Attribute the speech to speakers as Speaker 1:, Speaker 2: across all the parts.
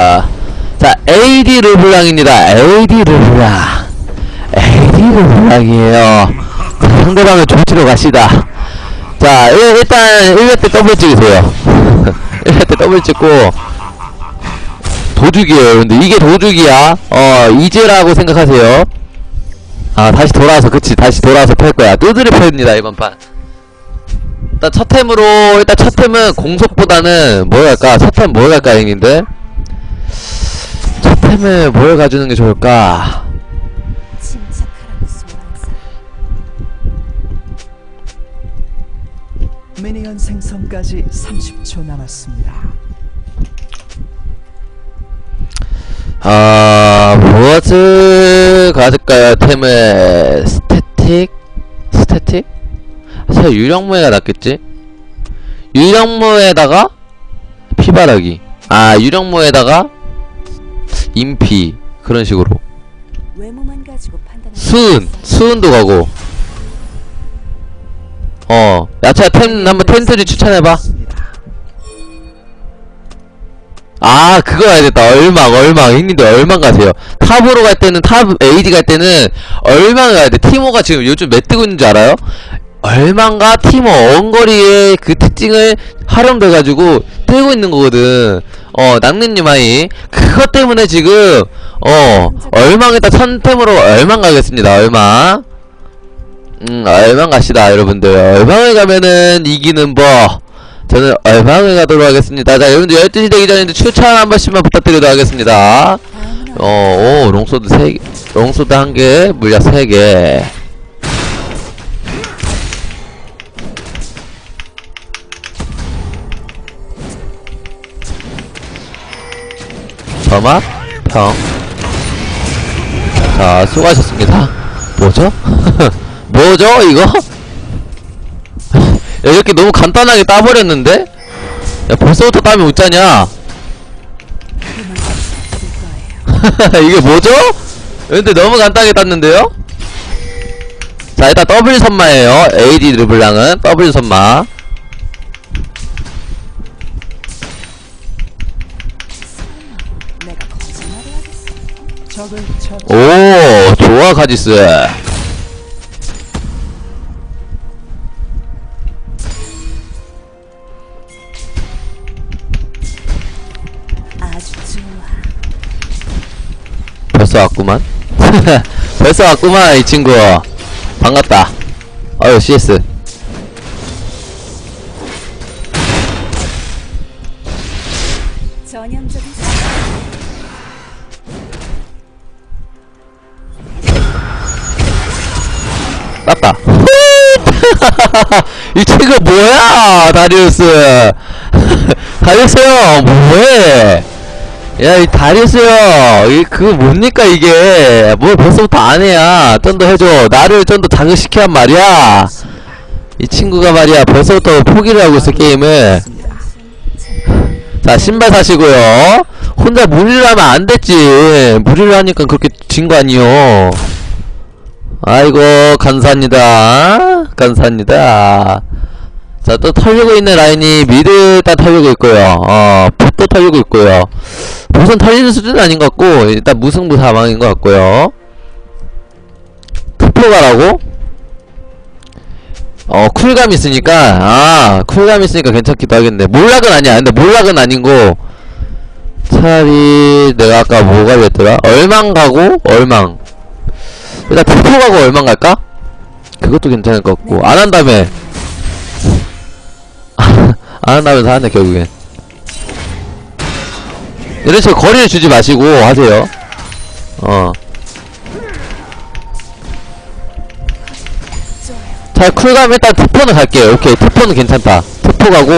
Speaker 1: 아, 자, AD 르블랑입니다. AD 르블랑. AD 르블랑이에요. 자, 상대방을 조치러 가시다. 자, 일, 일단 1회 때 더블 찍으세요. 1회 때 더블 찍고 도둑이에요. 근데 이게 도둑이야. 어, 이즈라고 생각하세요. 아, 다시 돌아와서, 그치. 다시 돌아와서 펼 거야. 두드려 펴입니다, 이번 판. 일단 첫 템으로, 일단 첫 템은 공속보다는 뭘 할까? 첫템뭘 할까, 형님들? 첫 템을 뭘 가주는 게 좋을까?
Speaker 2: 침착하라고 소환사
Speaker 3: 미니언 생성까지 30초 남았습니다.
Speaker 1: 아, 무엇을 가질까요? 템을, 스태틱? 스태틱? 사실 유령무회가 낫겠지? 유령무에다가 피바라기. 아, 유령무에다가 인피. 그런 식으로. 수은! 수은도 가고. 어, 야채야 템, 한번 텐트리 추천해봐. 아 그거 해야겠다 얼망 얼망 형님들 얼망 가세요 탑으로 갈 때는 탑 AD 갈 때는 얼망 가야 돼 티모가 지금 요즘 몇 뜨고 있는 줄 알아요? 얼망과 티모 원거리의 그 특징을 활용돼 가지고 뜨고 있는 거거든 어 낙는님 아이 그것 때문에 지금 어 얼망에다 선템으로 얼망 가겠습니다 얼망 음 얼망 갑시다 여러분들 얼망을 가면은 이기는 법 저는 얼방을 가도록 하겠습니다. 자, 여러분들 12시 되기 전에 추천 한 번씩만 부탁드리도록 하겠습니다. 어, 오, 롱소드 3개, 롱소드 1개, 물약 3개. 점압, 평. 자, 수고하셨습니다. 뭐죠? 뭐죠, 이거? 야, 이렇게 너무 간단하게 따버렸는데? 야, 벌써부터 따면 웃자냐? 이게 뭐죠? 근데 너무 간단하게 땄는데요? 자, 일단 더블 선마예요. AD 르블랑은 더블 선마. 오, 좋아,
Speaker 2: 좋아.
Speaker 1: 벌써 왔구만. 벌써 왔구만, 이 친구. 반갑다. 어유, CS.
Speaker 2: 전형적인
Speaker 1: 땄다. 이 친구 뭐야, 다리우스. 다리우스 형, 뭐해? 야, 이 다리우스 형, 이, 그거 뭡니까, 이게. 뭘 벌써부터 안 해야. 좀 더 해줘. 나를 좀더 자극시키란 말이야. 이 친구가 말이야, 벌써부터 포기를 하고 있어, 게임을. 자, 신발 사시고요. 혼자 무리를 하면 안 됐지. 무리를 하니까 그렇게 진 거 아니요. 아이고, 감사합니다. 감사합니다. 자, 또 털리고 있는 라인이 미드 일단 털리고 있고요. 어, 풋도 털리고 있고요. 무슨 털리는 수준은 아닌 것 같고, 일단 무승부 사망인 것 같고요. 투표가라고? 어, 쿨감 있으니까, 아, 쿨감 있으니까 괜찮기도 하겠네. 몰락은 아니야. 근데 몰락은 아닌고, 차라리 내가 아까 뭐가 그랬더라? 얼망 가고, 얼망. 일단 투표 가고 얼망 갈까? 그것도 괜찮을 것 같고, 안 한다며. 안 한다면서 하네, 결국엔. 이런 식으로 거리를 주지 마시고 하세요. 어. 자, 쿨감 일단 투포는 갈게요. 오케이, 투포는 괜찮다. 투포 가고.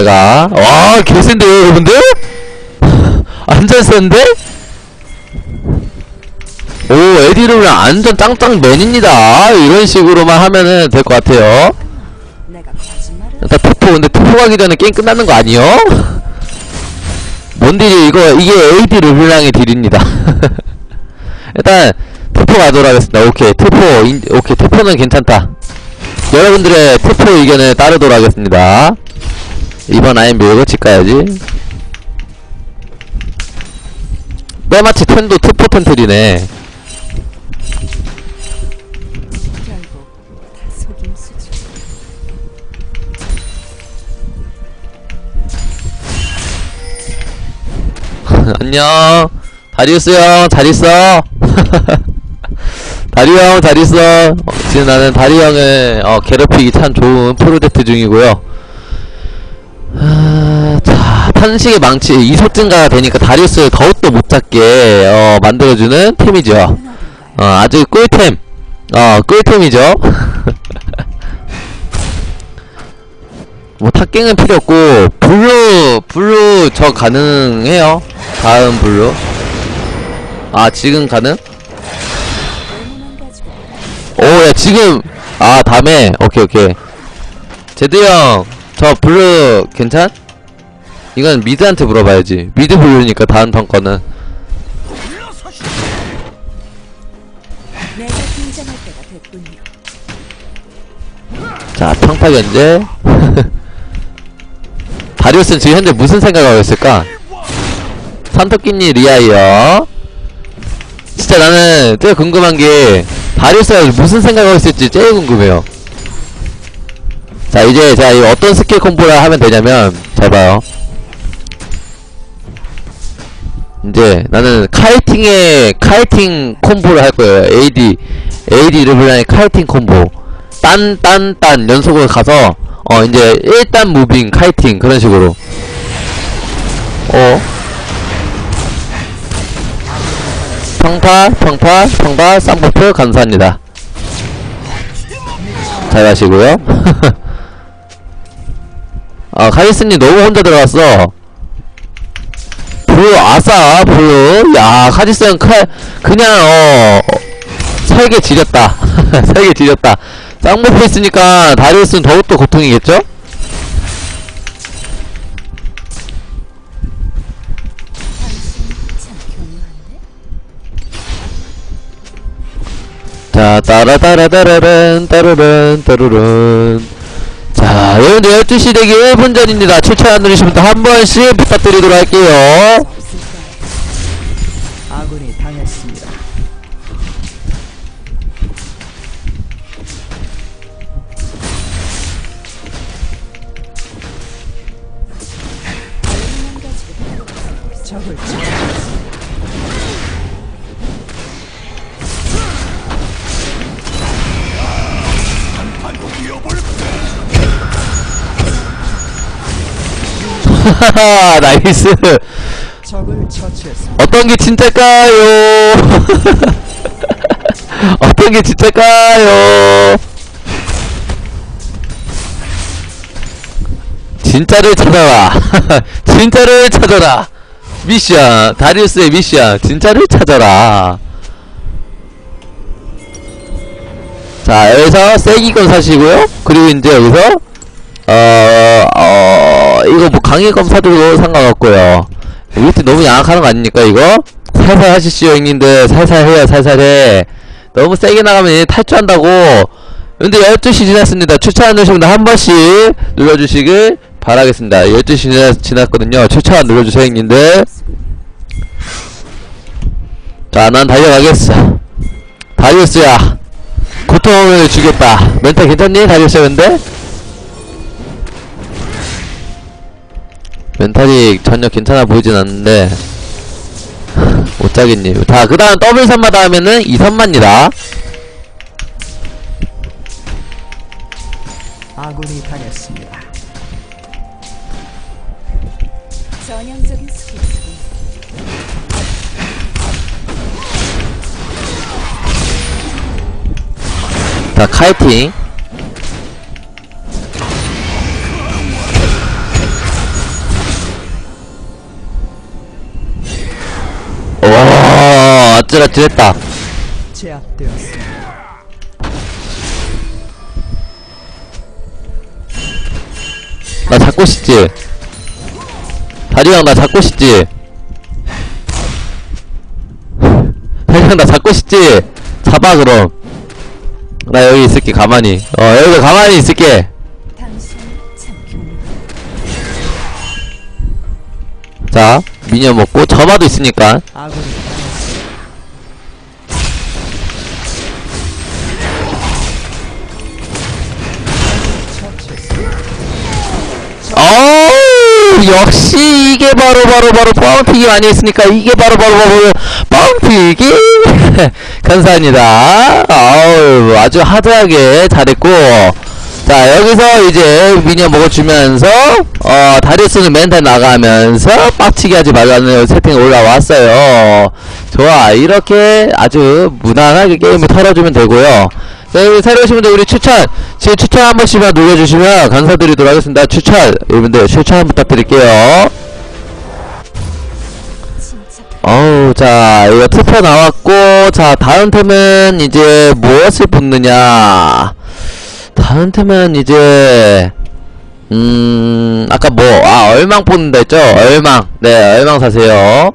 Speaker 1: 잘 가. 와, 개센데요, 여러분들? 완전 센데? 오, 에디룸이랑 완전 짱짱맨입니다. 이런 식으로만 하면은 될 것 같아요.
Speaker 2: 내가
Speaker 1: 일단 투포 근데 투포 가기 전에 게임 끝나는 거 아니요? 뭔 딜이 이거 이게 AD 르블랑의 딜입니다 일단 트포 가도록 하겠습니다. 오케이, 트포, 인, 오케이, 트포는 괜찮다. 여러분들의 트포 의견을 따르도록 하겠습니다. 이번 아이엠 밀고 집 가야지. 때마치 텐도 트포 텐트리네. 안녕. 다리우스 형, 잘 있어? 다리 형, 잘 있어? 어, 지금 나는 다리 형을, 어, 괴롭히기 참 좋은 프로젝트 중이고요. 탄식의 망치, 이속 증가가 되니까 다리우스를 더욱더 못 잡게, 어, 만들어주는 템이죠.
Speaker 2: 는
Speaker 1: 어, 아주 꿀템. 어, 꿀템이죠. 뭐, 탑갱은 필요 없고, 블루, 블루 저 가능해요. 다음 블루. 아, 지금 가능?
Speaker 2: 의문만 가지고
Speaker 1: 오, 야, 지금, 아, 다음에, 오케이, 오케이. 제드 형, 저 블루 괜찮? 이건 미드한테 물어봐야지. 미드 블루니까 다음 턴 거는. 자, 평타 견제. 다리우스는 지금 현재 무슨 생각하고 있을까? 산토끼니 리아이요. 진짜 나는 제일 궁금한 게 다리우스가 무슨 생각하고 있을지 제일 궁금해요. 자, 이제 제가 이 어떤 스킬 콤보를 하면 되냐면 잘 봐요. 이제 나는 카이팅의 카이팅 콤보를 할 거예요. AD AD 르블랑의 카이팅 콤보. 딴 딴 딴 연속으로 가서 어 이제 1단 무빙 카이팅 그런 식으로. 어. 평타 평타 평타 쌍꺼풀 감사합니다. 잘 가시고요. 아 카리스님 너무 혼자 들어갔어. 블루 아싸 블루. 야 카지스 형 칼, 그냥 어 설계 지렸다. 설계 지렸다. 쌍꺼풀 있으니까 다리우스는 더욱더 고통이겠죠? 자 따라따라따라란 따르른 따르른 자 여러분들 12시 대기 1분 전입니다. 추천 안 누르신 분들 한 번씩 부탁드리도록 할게요 나이스.
Speaker 3: 적을 처치했습니다.
Speaker 1: 어떤 게 진짜일까요? 어떤 게 진짜일까요? 진짜를 찾아라. 진짜를 찾아라. 미션. 다리우스의 미션. 진짜를 찾아라. 자 여기서 세기건 사시고요. 그리고 이제 여기서 어, 어, 이거 뭐 강의 검 사도 상관없고요. 위트 너무 양악하는 거 아닙니까 이거? 살살 하시시오 형님들 살살 해요 살살 해. 너무 세게 나가면 얘 탈주한다고. 근데 12시 지났습니다. 추천 안 분들 한 번씩 눌러주시길 바라겠습니다. 12시 지났, 지났거든요. 추천 안 눌러주세요 형님들. 자 난 달려가겠어. 다리우스야 고통을 주겠다. 멘탈 괜찮니? 다리우스 근데? 멘탈이 전혀 괜찮아 보이진 않는데 못자겠니 자그 다음 더블 선마다 하면은 2선마입니다
Speaker 3: 아군이 당했습니다.
Speaker 2: 전형적인 스킬스군.
Speaker 1: 자 카이팅 아찔아찔 했다.
Speaker 3: 제압되었습니다.
Speaker 1: 나 잡고 싶지? 다리형 나 잡고 싶지? 다리형 나 잡고 싶지? 잡아 그럼. 나 여기 있을게 가만히. 어 여기 가만히 있을게. 자 미니언 먹고 점화도 있으니까.
Speaker 3: 아군이
Speaker 1: 역시 이게 바로 바로 바로 뻥튀기 많이 했으니까? 이게 바로 바로 바로 뻥튀기? 감사합니다. 아우 아주 하드하게 잘했고. 자 여기서 이제 미니언 먹어주면서 어 다리우스는 멘탈 나가면서 빡치게 하지 말라는 세팅 올라왔어요. 좋아 이렇게 아주 무난하게 게임을 털어주면 되고요 자, 여기 새로 오신 분들 우리 추천. 지금 추천 한 번씩만 눌러주시면 감사드리도록 하겠습니다. 추천. 여러분들 추천 부탁드릴게요. 어우 자 이거 투표 나왔고 자 다음 템은 이제 무엇을 붙느냐? 다음 템은 이제 음 아까 뭐 아 얼망 뽑는다 했죠? 얼망. 네 얼망 사세요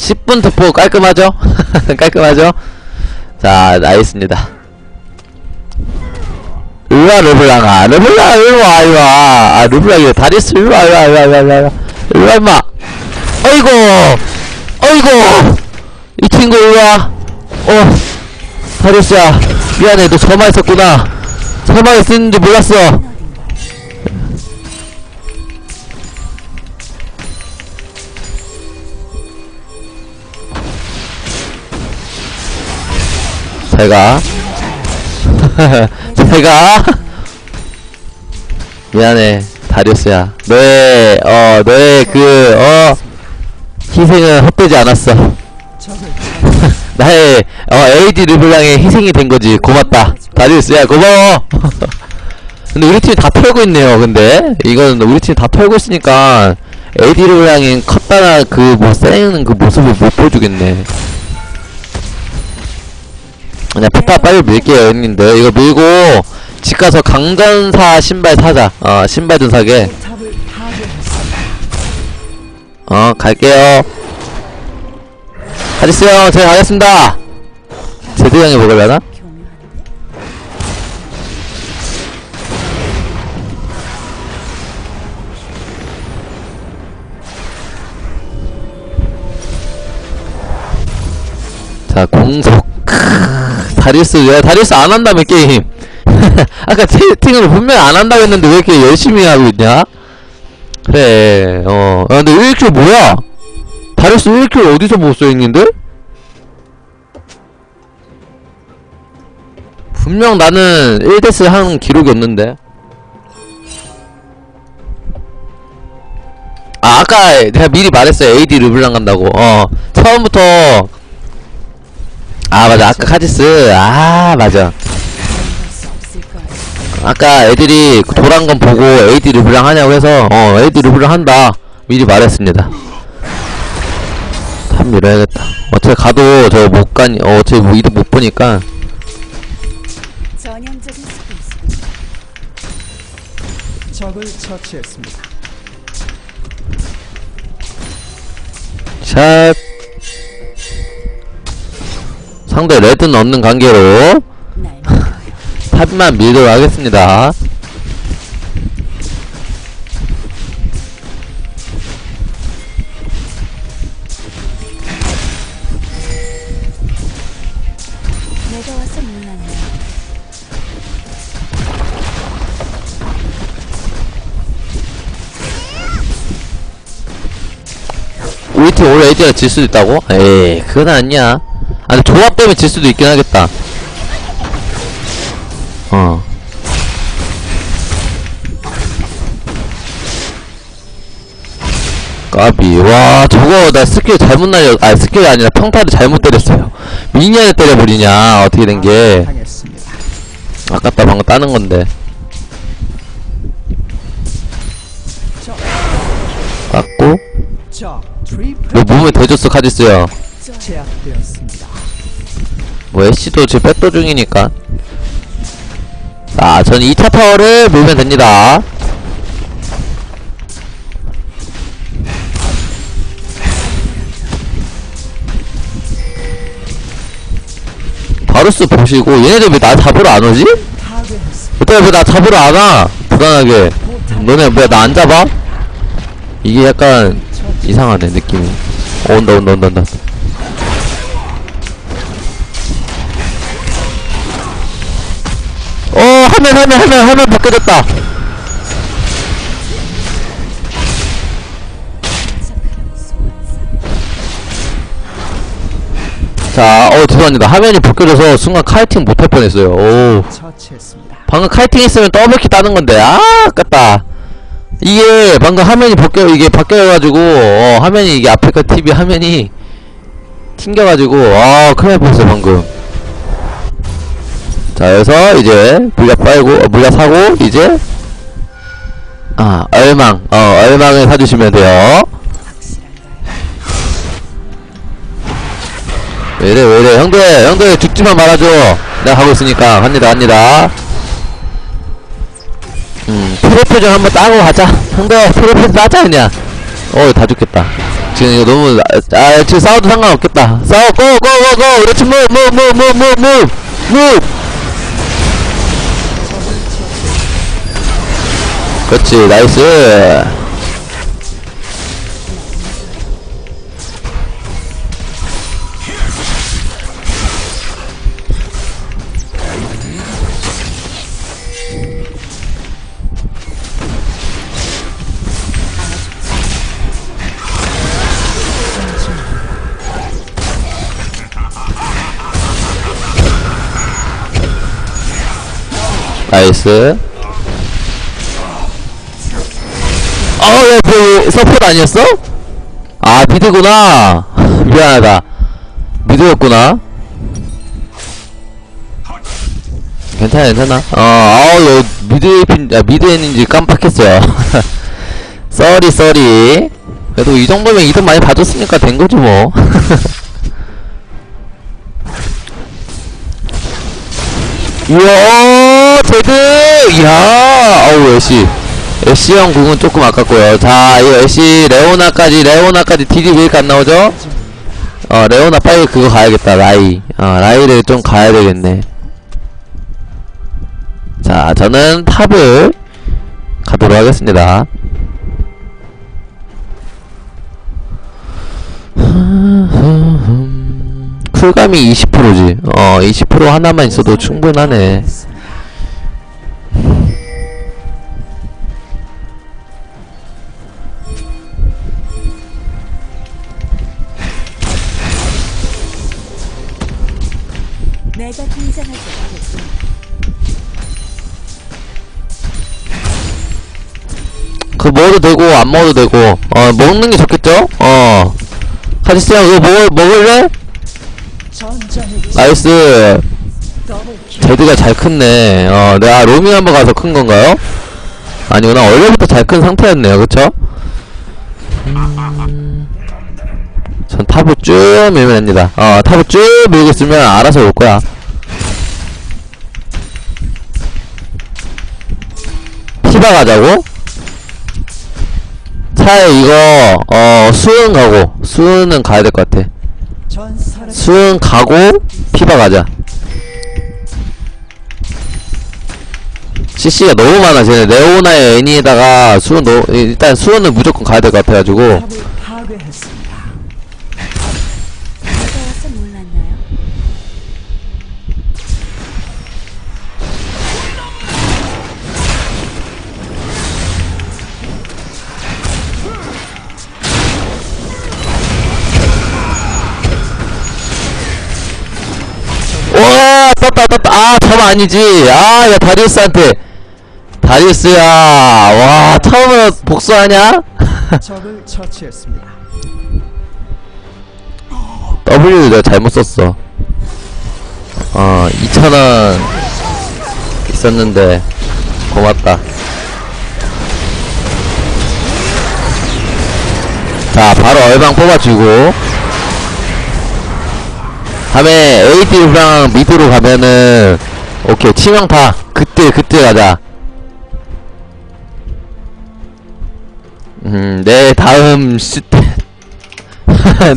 Speaker 1: 10분 투표 깔끔하죠? 깔끔하죠? 자, 알겠습니다. 일로와, 르블랑아. 르블랑, 일로와, 일로와. 아, 르블랑이 다리스, 일로와, 일로와, 일로와, 일로와, 일로와. 일로와, 임마. 어이구! 어이구! 이 친구 일로와. 어, 다리스야. 미안해, 너 저만 있었구나. 저만 있었는지 몰랐어. 제가. 제가? 미안해 다리우스야. 너의 어 너의 그어 희생은 헛되지 않았어. 나의 어 AD 르블랑의 희생이 된 거지. 고맙다. 다리우스야 고마워. 근데 우리 팀이 다 털고 있네요 근데. 이건 우리 팀이 다 털고 있으니까 AD 르블랑이 컸다나 그뭐 세는 그 모습을 못 보여주겠네 그냥 페타 빨리 밀게요 형님들 이거 밀고 집 가서 강전사 신발 사자 어 신발 좀 사게. 어 갈게요 형 제가 가겠습니다 제드 형이 먹으려나? 다리우스 야 다리우스 안 한다며 게임. 아까 채팅으로 분명히 안 한다고 했는데 왜 이렇게 열심히 하고 있냐? 그래 어. 야, 근데 1킬 뭐야? 다리우스 1킬 어디서 보았어 형님들? 분명 나는 1데스 한 기록이 없는데. 아 아까 내가 미리 말했어요. AD 르블랑 간다고. 어. 처음부터 아 맞아 아까 카지스 아 맞아. 아까 애들이 그 도란 건 보고 AD 르블랑 하냐고 해서 어 AD 르블랑 한다 미리 말했습니다 탑 밀어야겠다 어차피 가도 저 못 가니 어 어차피 뭐 이득 못 보니까
Speaker 2: 전형적인.
Speaker 3: 적을 처치했습니다.
Speaker 1: 샷 상대 레드 넣는 관계로
Speaker 2: 날 믿어요.
Speaker 1: 탑만 밀도록 하겠습니다. 우리 팀 올해 AD가 질 수도 있다고? 에이 그건 아니야 아 근데 조합 때문에 질 수도 있긴 하겠다. 어. 까비. 와 저거 나 스킬 잘못 날려 아 스킬이 아니라 평타를 잘못 때렸어요. 미니언을 때려버리냐 어떻게 된게.
Speaker 3: 당했습니다.
Speaker 1: 아깝다 방금 따는 건데.
Speaker 3: 적,
Speaker 1: 땄고 뭐 몸에 대줬어 카지스야
Speaker 3: 제약되었습니다.
Speaker 1: 뭐 애쉬도 지금 백도 중이니까 자, 전 2차 파워를 밀면 됩니다. 바루스 보시고 얘네들 왜 나 잡으러 안 오지? 왜나 잡으러 안 와? 불안하게 너네 뭐야 나 안 잡아? 이게 약간 이상하네 느낌이 어, 온다 온다 온다 온다 화면 화면 화면 화면 바뀌어졌다.
Speaker 2: 소환사.
Speaker 1: 자어 죄송합니다. 화면이 바뀌어져서 순간 카이팅 못할 뻔했어요. 오. 방금 카이팅 했으면 더블키 따는 건데 아 아깝다. 이게 방금 화면이 바뀌어 이게 바뀌어가지고 어, 화면이 이게 아프리카 TV 화면이 튕겨가지고 아 큰일 날 뻔했어요 방금 자 여기서 이제 물약 빨고 어, 물약 사고 이제 아 얼망 어 얼망을 사주시면 돼요? 왜이래 왜이래. 형들 형들 죽지만 말아줘. 내가 가고 있으니까. 갑니다 갑니다. 음 프로표정 한번 따고 가자. 형들 프로표정 따자 그냥. 어다 죽겠다. 지금 이거 너무 아, 아 지금 싸워도 상관없겠다. 싸워 고고고고. 그렇지 무무무무무무무 그렇지 나이스. 나이스 서포트 아니었어? 아 미드구나. 미안하다. 미드였구나. 괜찮아 괜찮아. 어 아우 여 미드 핀 아, 미드 했는지 깜빡했어요. 쏘리 쏘리. 그래도 이 정도면 이득 많이 봐줬으니까 된 거지 뭐. 이야 제드! 이야 어우 애쉬 애쉬 형 궁은 조금 아깝고요. 자 이거 애쉬 레오나까지 레오나까지 딜이 왜 이렇게 안 나오죠? 어 레오나 빨리 그거 가야겠다 라이. 어 라이를 좀 가야 되겠네. 자 저는 탑을 가도록 하겠습니다. 쿨감이 20%지. 어 20% 하나만 있어도 충분하네 안 먹어도 되고 어 먹는 게 좋겠죠? 어 카지스야 그거 먹을 먹을래? 나이스. 제드가 잘 컸네 어 내가 로밍 한번 가서 큰 건가요? 아니구나 원래부터 잘 큰 상태였네요 그쵸? 음... 전 탑을 쭉 밀면 됩니다 어 탑을 쭉 밀고 있으면 알아서 올 거야 피바 가자고? 차에 이거 어 수은 가고 수은은 가야 될 것 같아. 수은 가고 피바 가자. CC가 너무 많아 쟤네. 레오나의 애니에다가 수은 너 일단 수은은 무조건 가야 될 것 같아가지고
Speaker 2: 와
Speaker 1: 떴다 떴다. 아 저거 아니지. 아야 다리우스한테. 다리우스야. 와 처음으로 복수하냐?
Speaker 3: 적을 처치했습니다.
Speaker 1: W 내가 잘못 썼어. 어 2,000원 있었는데. 고맙다. 자 바로 얼방 뽑아주고 다음에 AD랑 미드로 가면은 오케이 치명타 그때 그때 가자. 음내 다음 시대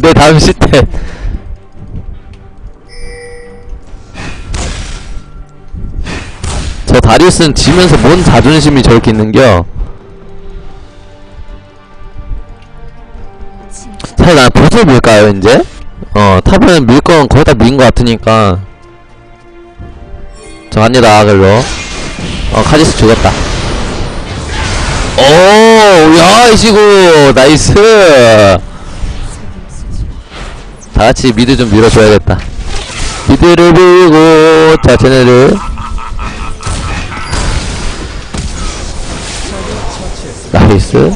Speaker 1: 내 다음 시대 저 다리우스는 지면서 뭔 자존심이 저렇게 있는겨? 사실 난 보스 밀까요 이제? 어 탑은 밀 건 거의 다 밀인 것 같으니까. 저 갑니다 글로. 어 카지스 죽었다. 오야 이시구. 나이스. 다같이 미드 좀 밀어줘야겠다. 미드를 밀고 자 쟤네를. 나이스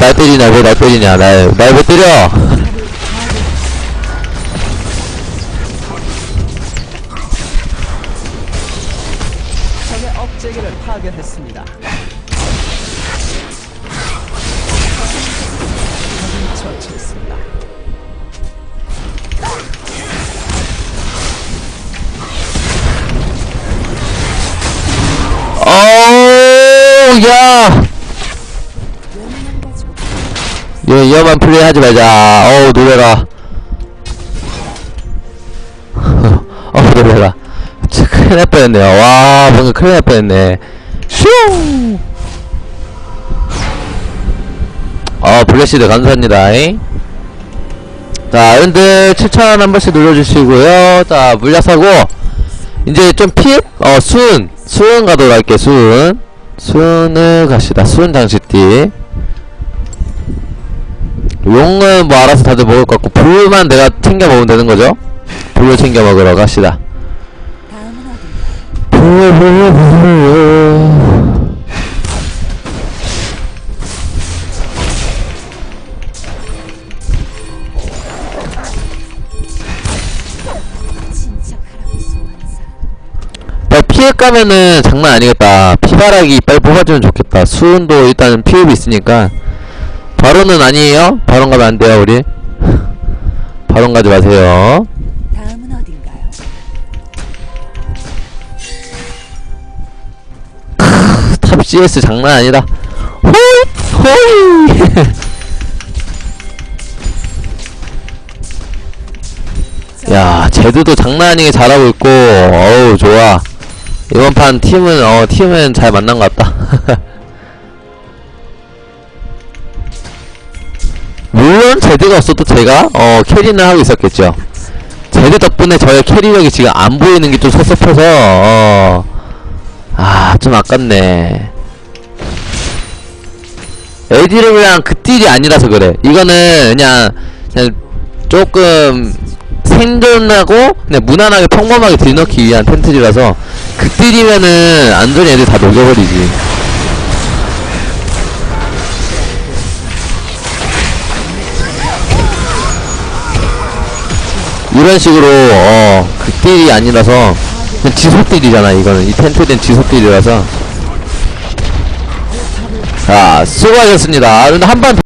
Speaker 1: 날 때리냐 왜 날 때리냐. 날 날 왜 때려 예, 위험한 플레이 하지 말자 어우 노래라 어우 진짜 큰일 날 뻔했네요 와 방금 큰일 날 뻔했네 슝 어, 블레시드 감사합니다. 잉. 자, 여러분들 추천 한 번씩 눌러주시고요. 자, 물약 사고 이제 좀 픽? 어, 순. 순 가도록 할게, 순. 순을 갑시다. 순 장식띠. 용은 뭐 알아서 다들 먹을 것 같고, 불만 내가 챙겨 먹으면 되는 거죠? 불을 챙겨 먹으러 갑시다. 불.
Speaker 2: 침착하라고 소환사
Speaker 1: 나 피해 가면은 장난 아니겠다. 피바라기 빨리 뽑아주면 좋겠다. 수은도 일단 피흡이 있으니까. 바론은 아니에요? 바론 가면 안 돼요, 우리. 바론 가지 마세요.
Speaker 2: 다음은 어딘가요?
Speaker 1: 탑 CS 장난 아니다. 호이! 호이! 야, 제드도 장난 아니게 잘하고 있고, 어우, 좋아. 이번 판 팀은, 어, 팀은 잘 만난 것 같다. 물론 제드가 없어도 제가, 어, 캐리는 하고 있었겠죠. 제드 덕분에 저의 캐리력이 지금 안 보이는 게 좀 섭섭해서, 어, 아, 좀 아깝네. 에디를 그냥 그 딜이 아니라서 그래. 이거는 그냥, 그냥 조금 생존하고 그냥 무난하게 평범하게 딜 넣기 위한 텐트리라서 그 딜이면은 안전히 애들 다 녹여버리지. 이런 식으로 어 그 딜이 아니라서 지속 딜이잖아 이거는 이 텐트된 지속 딜이라서 자 수고하셨습니다. 근데 한번